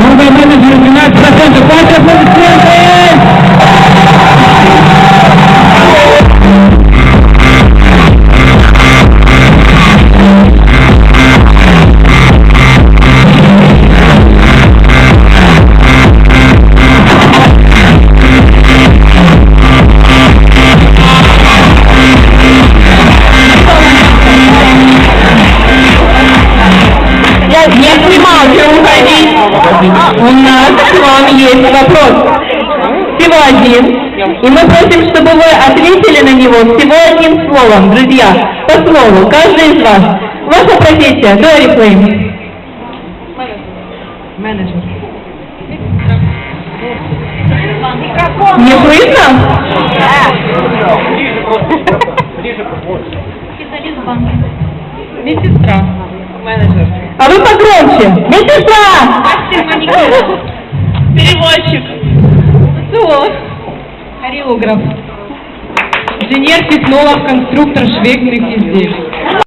Move in the United States. Я не снимался уходить. У нас к вам есть вопрос. Всего один. И мы просим, чтобы вы ответили на него всего одним словом, друзья. По слову, каждый из вас. Ваша профессия, до Oriflame. Менеджер. Не слышно? Медсестра. Менеджер. А вы погромче. Медсестра! Мастер маникюра. Переводчик. Социолог. Хореограф. Инженер, технолог, конструктор швейных изделий.